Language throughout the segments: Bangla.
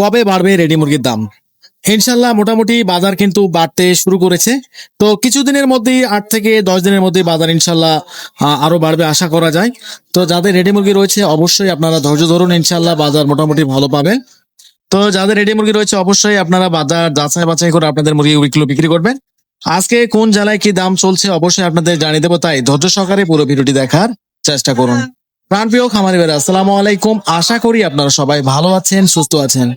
কবে বাড়বে রেডি মুরগির দাম? ইনশাল্লাহ মোটামুটি বাজার কিন্তু বাড়তে শুরু করেছে। তো কিছুদিনের মধ্যেই আট থেকে দশ দিনের মধ্যেই বাজার ইনশাল্লাহ আরও বাড়বে আশা করা যায়। তো যাদের রেডি মুরগি রয়েছে অবশ্যই আপনারা ধৈর্য ধরুন, ইনশাল্লাহ বাজার মোটামুটি ভালো পাবে। তো যাদের রেডি মুরগি রয়েছে অবশ্যই আপনারা বাজার যাচাই বাছাই করে আপনাদের মুরগি মুরগিগুলো বিক্রি করবেন। আজকে কোন জেলায় কি দাম চলছে অবশ্যই আপনাদের জানিয়ে দেবো, তাই ধৈর্য সহকারে পুরো ভিডিওটি দেখার চেষ্টা করুন। প্রাণপ্রিয় খামারি বেড়া আসসালামু আলাইকুম। আশা করি আপনারা সবাই ভালো আছেন, সুস্থ আছেন।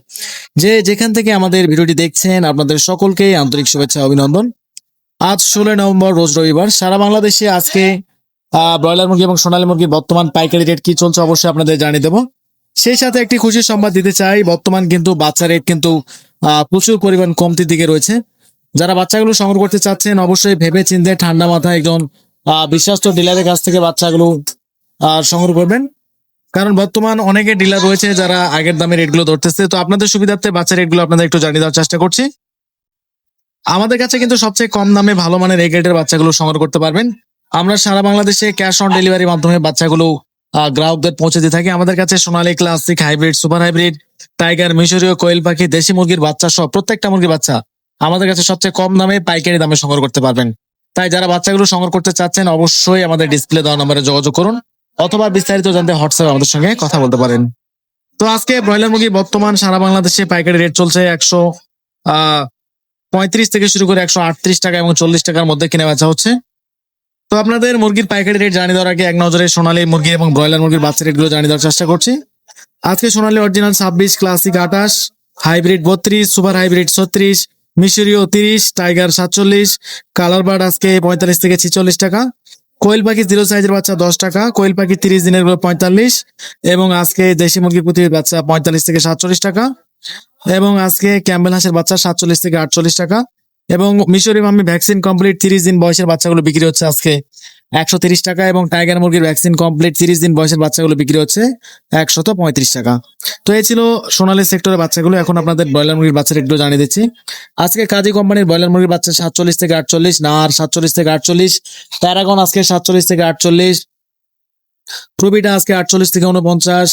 যে যেখান থেকে আমাদের ভিডিওটি দেখছেন, আপনাদের সকলকে আন্তরিক শুভেচ্ছা অভিনন্দন। আজ ষোলো নভেম্বর, রোজ রবিবার। সারা বাংলাদেশে আজকে ব্রয়লার মুরগি এবং সোনালী মুরগির বর্তমান পাইকারি রেট কি চলছে অবশ্যই আপনাদের জানিয়ে দেবো। সেই সাথে একটি খুশির সংবাদ দিতে চাই, বর্তমান কিন্তু বাচ্চা রেট কিন্তু প্রচুর পরিমাণ কমতির দিকে রয়েছে। যারা বাচ্চাগুলো সংগ্রহ করতে চাচ্ছেন, অবশ্যই ভেবে চিন্তে ঠান্ডা মাথায় একজন বিশ্বস্ত ডিলারের কাছ থেকে বাচ্চাগুলো সংগ্রহ করবেন। কারণ বর্তমান অনেকে ডিলার রয়েছে যারা আগের দামে রেটগুলো ধরতেছে। তো আপনাদের সুবিধার্থে বাচ্চা রেটগুলো আপনাদের একটু জানিয়ে দেওয়ার চেষ্টা করছি। আমাদের কাছে কিন্তু সবচেয়ে কম দামে ভালো মানের এই গ্রেডের বাচ্চাগুলো সংগ্রহ করতে পারবেন। আমরা সারা বাংলাদেশে ক্যাশ অন ডেলিভারির মাধ্যমে বাচ্চাগুলো গ্রাহকদের পৌঁছে দিয়ে থাকি। আমাদের কাছে Sonali classic hybrid super hybrid tiger মিশরীয় কোয়েল পাখি, দেশি মুরগির বাচ্চা সহ প্রত্যেকটা মুরগির বাচ্চা আমাদের কাছে সবচেয়ে কম দামে পাইকারি দামে সংগ্রহ করতে পারবেন। তাই যারা বাচ্চাগুলো সংগ্রহ করতে চাচ্ছেন, অবশ্যই আমাদের ডিসপ্লে দেওয়া নম্বরে যোগাযোগ করুন। অথবা বিস্তারিত জানতে হোয়াটসঅ্যাপে আমাদের সঙ্গে কথা বলতে পারেন। তো আজকে ব্রয়লার মুরগি বর্তমান সারা বাংলাদেশে পাইকারি রেট চলছে একশো পঁয়ত্রিশ থেকে শুরু করে একশো আটত্রিশ টাকা এবং চল্লিশ টাকার মধ্যে কিনে বেচা হচ্ছে। তো আপনাদের মুরগির পাইকারি রেট জানিয়ে দেওয়ার আগে এক নজরে সোনালী মুরগি এবং ব্রয়লার মুরগির বাচ্চা রেটগুলো জানিয়ে দেওয়ার চেষ্টা করছি। আজকে সোনালী অরিজিনাল ছাব্বিশ ক্লাসিক আঠাশ হাইব্রিড বত্রিশ সুপার হাইব্রিড ছত্রিশ, মিশরীয় তিরিশ টাইগার সাতচল্লিশ কালার বার্ড আজকে পঁয়তাল্লিশ থেকে ছিচল্লিশ টাকা। কোয়েল পাখি জিরো সাইজের বাচ্চা দশ টাকা, কোয়েল পাখি তিরিশ দিনেরগুলো পঁয়তাল্লিশ, এবং আজকে দেশি মুরগি প্রতি বাচ্চা পঁয়তাল্লিশ থেকে সাতচল্লিশ টাকা, এবং আজকে ক্যাম্বেল হাঁসের বাচ্চা সাতচল্লিশ থেকে আটচল্লিশ টাকা। এবং মিশরি মামি ভ্যাকসিন কমপ্লিট তিরিশ দিন বয়সের বাচ্চাগুলো বিক্রি হচ্ছে আজকে একশো তিরিশ টাকা এবং টাইগার মুরগির ভ্যাকসিন কমপ্লিট তিরিশ দিন বয়সের বাচ্চাগুলো বিক্রি হচ্ছে একশত পঁয়ত্রিশ টাকা। তো এই ছিল সোনালী সেক্টরের বাচ্চাগুলো, এখন আপনাদের ব্রয়লার মুরগির বাচ্চা একটু জানিয়ে দিচ্ছি। আজকে কাজী কোম্পানির ব্রয়লার মুরগির বাচ্চা সাতচল্লিশ থেকে আটচল্লিশ, নার সাতচল্লিশ থেকে আটচল্লিশ, প্যারাগন আজকে সাতচল্লিশ থেকে আটচল্লিশ প্রবিটা আজকে আটচল্লিশ থেকে উনপঞ্চাশ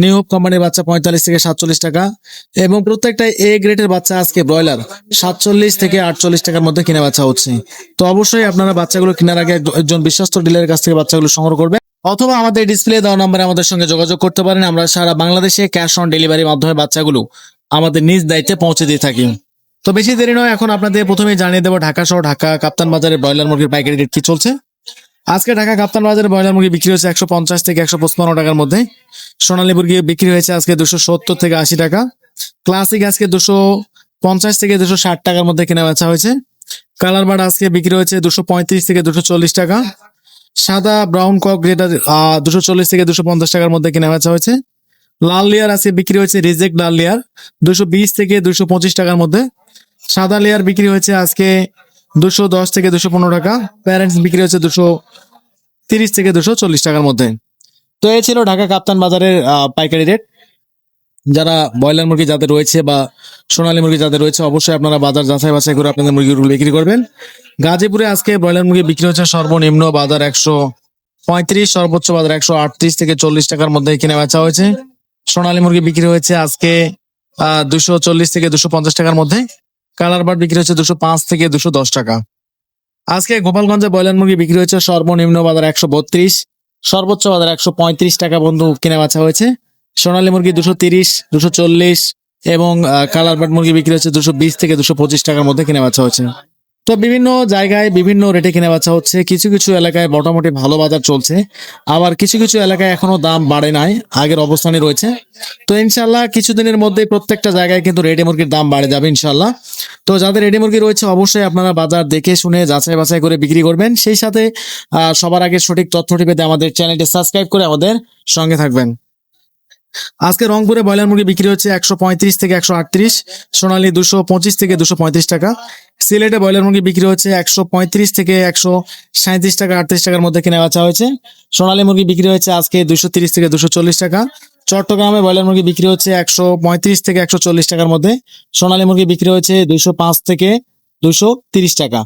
নিউ হোপ কোম্পানির বাচ্চা পঁয়তাল্লিশ থেকে সাতচল্লিশ টাকা এবং প্রত্যেকটা এ গ্রেডের বাচ্চা আজকে ব্রয়লার সাতচল্লিশ থেকে আটচল্লিশ টাকার মধ্যে কিনে বাচ্চা হচ্ছে। তো অবশ্যই আপনারা বাচ্চাগুলো কেনার আগে একজন বিশ্বস্ত ডিলারের কাছ থেকে বাচ্চাগুলো সংগ্রহ করবেন অথবা আমাদের ডিসপ্লে দেওয়া নম্বরে আমাদের সঙ্গে যোগাযোগ করতে পারেন। আমরা সারা বাংলাদেশে ক্যাশ অন ডেলিভারির মাধ্যমে বাচ্চাগুলো আমাদের নিজ দায়িত্বে পৌঁছে দিয়ে থাকি। তো বেশি দেরি নয়, এখন আপনাদের প্রথমে জানিয়ে দেবো ঢাকা সহ ঢাকা কাপ্তান বাজারে ব্রয়লার মুরগির পাইকারি রেট কি চলছে। আজকে ঢাকা কাপ্তান বাজারে ব্রয়লার মুরগি বিক্রি হচ্ছে একশো পঞ্চাশ থেকে একশো পঁচপান্ন টাকার মধ্যে। সোনালী মুরগি বিক্রি হয়েছে আজকে দুশো সত্তর থেকে আশি টাকা। ক্লাসিক আজকে দুশো পঞ্চাশ থেকে দুশো ষাট টাকার মধ্যে কেনা বেচা হয়েছে। কালার বার্ড আজকে বিক্রি হয়েছে দুশো পঁয়ত্রিশ থেকে দুশো চল্লিশ টাকা। সাদা ব্রাউন কক যেটা দুশো চল্লিশ থেকে দুশো পঞ্চাশ টাকার মধ্যে কেনা বেচা হয়েছে। লাল লেয়ার আজকে বিক্রি হয়েছে রিজেক্ট লাল লেয়ার, দুশো বিশ থেকে দুশো পঁচিশ টাকার মধ্যে। সাদা লেয়ার বিক্রি হয়েছে আজকে দুশো দশ থেকে দুশো পনেরো টাকা। প্যারেন্টস বিক্রি হচ্ছে দুশো তিরিশ থেকে দুশো চল্লিশ টাকার মধ্যে। তো এই ছিল ঢাকা কাপ্তান বাজারের পাইকারি রেট। যারা ব্রয়লার মুরগি যাদের রয়েছে বা সোনালী মুরগি যাদের রয়েছে, অবশ্যই আপনারা বাজার যাচাই বাছাই করে আপনাদের মুরগিগুলো বিক্রি করবেন। গাজীপুরে আজকে ব্রয়লার মুরগি বিক্রি হচ্ছে সর্বনিম্ন বাজার একশো পঁয়ত্রিশ, সর্বোচ্চ বাজার একশো আটত্রিশ থেকে চল্লিশ টাকার মধ্যে কিনে বেচা হয়েছে। সোনালী মুরগি বিক্রি হয়েছে আজকে দুশো চল্লিশ থেকে দুশো পঞ্চাশ টাকার মধ্যে। কালার বাট বিক্রি হচ্ছে দুশো পাঁচ থেকে দুশো দশ টাকা। আজকে গোপালগঞ্জে ব্রয়লার মুরগি বিক্রি হচ্ছে সর্বনিম্ন বাজার একশো বত্রিশ, সর্বোচ্চ বাজার একশো পঁয়ত্রিশ টাকা বন্ধু কেনা বাছা হয়েছে। সোনালী মুরগি দুশো তিরিশ, দুশো চল্লিশ এবং কালার বার্ড মুরগি বিক্রি হচ্ছে দুশো বিশ থেকে দুশো পঁচিশ টাকার মধ্যে কেনা বাছা হচ্ছে তো বিভিন্ন জায়গায় বিভিন্ন রেটে কিনে বেচা হচ্ছে। কিছু কিছু এলাকায় মোটামুটি ভালো বাজার চলছে। আবার কিছু কিছু এলাকায় এখনও দাম বাড়ে নাই, আগের অবস্থানে রয়েছে। তো ইনশাল্লাহ কিছুদিনের মধ্যে প্রত্যেকটা জায়গায় কিন্তু রেডি মুরগির দাম বাড়ে যাবে ইনশাল্লাহ তো যাদের রেডি মুরগি রয়েছে, অবশ্যই আপনারা বাজার দেখে শুনে যাচাই বাছাই করে বিক্রি করবেন। সেই সাথে সবার আগে সঠিক তথ্যটি পেতে আমাদের চ্যানেলটি সাবস্ক্রাইব করে আমাদের সঙ্গে থাকবেন। আজকে রংপুরে ব্রয়লার মুরগি বিক্রি হচ্ছে একশো পঁয়ত্রিশ থেকে একশো আটত্রিশ, সোনালী দুশো পঁচিশ থেকে দুশো পঁয়ত্রিশ টাকা। সিলেটে ব্রয়লার মুরগি বিক্রি হচ্ছে একশো পঁয়ত্রিশ থেকে একশো সাঁত্রিশ টাকা, আটত্রিশ টাকার মধ্যে কিনে বেচা হয়েছে। সোনালী মুরগি বিক্রি হয়েছে আজকে দুশো তিরিশ থেকে দুশো চল্লিশ টাকা। চট্টগ্রামে ব্রয়লার মুরগি বিক্রি হচ্ছে একশো পঁয়ত্রিশ থেকে একশো চল্লিশ টাকার মধ্যে। সোনালী মুরগি বিক্রি হয়েছে দুশো পাঁচ থেকে দুশো তিরিশ টাকা।